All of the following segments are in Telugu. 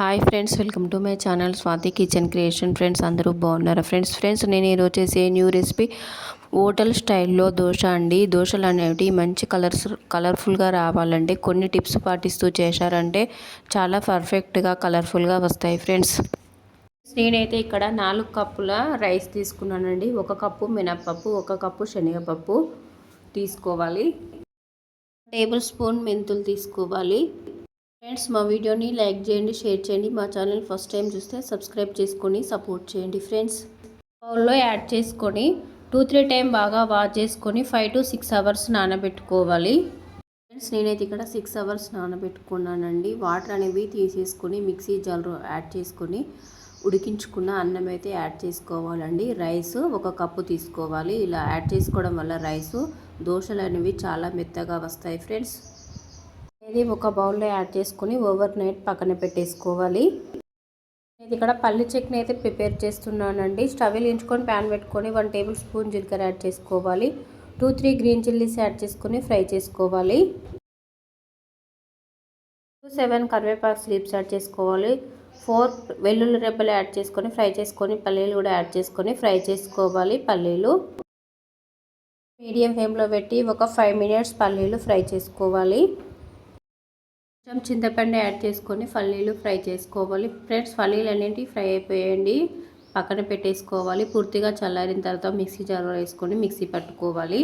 Hi friends welcome to my channel Swathi kitchen creation friends అందరూ బాగున్నారా? ఫ్రెండ్స్ ఫ్రెండ్స్ నేను ఈరోజు వచ్చేసి న్యూ రెసిపీ హోటల్ స్టైల్లో దోశ అండి. దోశలు అనేవి మంచి కలర్స్ కలర్ఫుల్గా రావాలంటే కొన్ని టిప్స్ పాటిస్తూ చేశారంటే చాలా పర్ఫెక్ట్గా కలర్ఫుల్గా వస్తాయి ఫ్రెండ్స్ నేనైతే ఇక్కడ నాలుగు కప్పుల రైస్ తీసుకున్నానండి. ఒక కప్పు మినప్పప్పు ఒక కప్పు శనగపప్పు తీసుకోవాలి. టేబుల్ స్పూన్ మెంతులు తీసుకోవాలి. ఫ్రెండ్స్ మా వీడియోని లైక్ చేయండి షేర్ చేయండి. మా ఛానల్ ఫస్ట్ టైం చూస్తే సబ్స్క్రైబ్ చేసుకొని సపోర్ట్ చేయండి ఫ్రెండ్స్. బౌల్లో యాడ్ చేసుకొని టూ త్రీ టైం బాగా వాష్ చేసుకొని ఫైవ్ టు సిక్స్ అవర్స్ నానబెట్టుకోవాలి. ఫ్రెండ్స్ నేనైతే ఇక్కడ సిక్స్ అవర్స్ నానబెట్టుకున్నానండి. వాటర్ అనేవి తీసేసుకొని మిక్సీ జార్ యాడ్ చేసుకొని ఉడికించుకున్న అన్నం అయితే యాడ్ చేసుకోవాలండి. రైస్ ఒక కప్పు తీసుకోవాలి. ఇలా యాడ్ చేసుకోవడం వల్ల రైసు దోశలు అనేవి చాలా మెత్తగా వస్తాయి ఫ్రెండ్స్. ఇది ఒక బౌల్లో యాడ్ చేసుకొని ఓవర్ నైట్ పక్కన పెట్టేసుకోవాలి. ఇది ఇక్కడ పల్లి చట్నీ అయితే ప్రిపేర్ చేస్తున్నానండి. స్టవ్ వెలిగించుకొని ప్యాన్ పెట్టుకొని వన్ టేబుల్ స్పూన్ జీలకర్ర యాడ్ చేసుకోవాలి. Two three green chillies add చేసుకొని ఫ్రై చేసుకోవాలి. టూ సెవెన్ కరివేపాకు స్లీప్స్ యాడ్ చేసుకోవాలి. ఫోర్ వెల్లుల్లి రెబ్బలు యాడ్ చేసుకొని ఫ్రై చేసుకొని పల్లీలు కూడా యాడ్ చేసుకొని ఫ్రై చేసుకోవాలి పల్లీలు. మీడియం ఫ్లేమ్లో పెట్టి ఒక ఫైవ్ మినిట్స్ పల్లీలు ఫ్రై చేసుకోవాలి. కొంచెం చింతపండు యాడ్ చేసుకొని పల్లీలు ఫ్రై చేసుకోవాలి. ఫ్రెండ్స్ పల్లీలు అనేవి ఫ్రై అయిపోయండి. పక్కన పెట్టేసుకోవాలి. పూర్తిగా చల్లారిన తర్వాత మిక్సీ జార్లో వేసుకొని మిక్సీ పట్టుకోవాలి.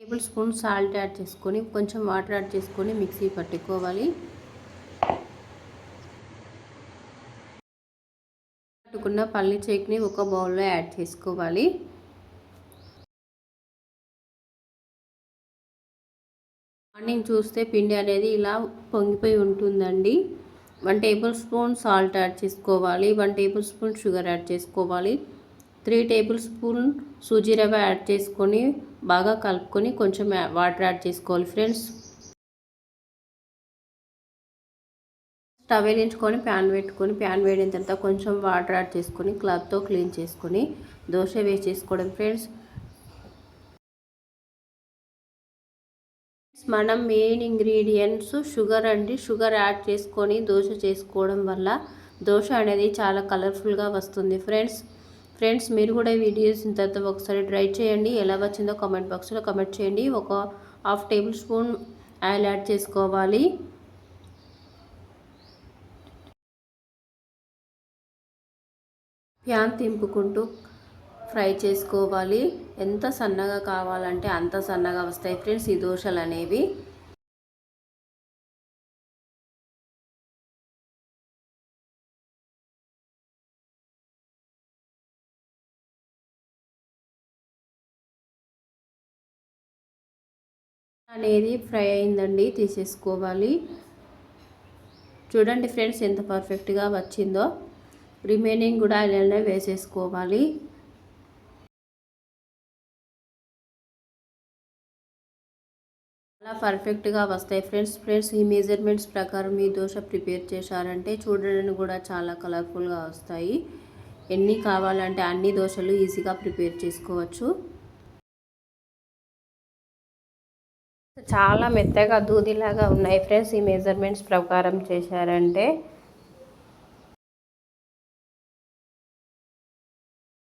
టేబుల్ స్పూన్ సాల్ట్ యాడ్ చేసుకొని కొంచెం వాటర్ యాడ్ చేసుకొని మిక్సీ పట్టుకోవాలి. పట్టుకున్న పల్లి చట్నీ ఒక బౌల్లో యాడ్ చేసుకోవాలి. మార్నింగ్ చూస్తే పిండి అనేది ఇలా పొంగిపోయి ఉంటుందండి. One tablespoon salt add చేసుకోవాలి one tablespoon sugar add చేసుకోవాలి. త్రీ టేబుల్ స్పూన్ సూజీ రవ్వ యాడ్ చేసుకొని బాగా కలుపుకొని కొంచెం వాటర్ యాడ్ చేసుకోవాలి. ఫ్రెండ్స్ స్టవ్ వేయించుకొని ప్యాన్ పెట్టుకొని ప్యాన్ వేడిన తర్వాత కొంచెం వాటర్ యాడ్ చేసుకొని క్లాత్తో క్లీన్ చేసుకొని దోశ వేసేసుకోవడం ఫ్రెండ్స్. మనం మెయిన్ ఇంగ్రీడియంట్స్ షుగర్ అండి. షుగర్ యాడ్ చేసుకొని దోశ చేసుకోవడం వల్ల దోశ అనేది చాలా కలర్ఫుల్గా వస్తుంది ఫ్రెండ్స్. ఫ్రెండ్స్ మీరు కూడా వీడియోస్ తర్వాత ఒకసారి ట్రై చేయండి. ఎలా వచ్చిందో కామెంట్ బాక్స్లో కమెంట్ చేయండి. ఒక half tablespoon oil add చేసుకోవాలి. ప్యాన్ తింపుకుంటూ ఫ్రై చేసుకోవాలి. ఎంత సన్నగా కావాలంటే అంత సన్నగా వస్తాయి ఫ్రెండ్స్ ఈ దోశలు అనేవి. అనేది ఫ్రై అయిందండి తీసేసుకోవాలి. చూడండి ఫ్రెండ్స్ ఎంత పర్ఫెక్ట్గా వచ్చిందో. రిమైనింగ్ కూడా ఇలానే వేసేసుకోవాలి. చాలా పర్ఫెక్ట్గా వస్తాయి ఫ్రెండ్స్. ఫ్రెండ్స్ ఈ మెజర్మెంట్స్ ప్రకారం మీ దోశ ప్రిపేర్ చేశారంటే చూడడానికి కూడా చాలా కలర్ఫుల్గా వస్తాయి. ఎన్ని కావాలంటే అన్ని దోశలు ఈజీగా ప్రిపేర్ చేసుకోవచ్చు. చాలా మెత్తగా దూదిలాగా ఉన్నాయి ఫ్రెండ్స్ ఈ మెజర్మెంట్స్ ప్రకారం చేశారంటే.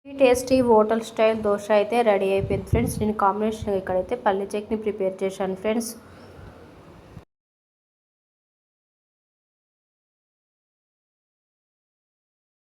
టేస్టీ హోటల్ స్టైల్ దోశ అయితే రెడీ అయిపోయింది. ఫ్రెండ్స్ నేను కాంబినేషన్ ఇక్కడైతే పల్లి చట్నీ ప్రిపేర్ చేశాను ఫ్రెండ్స్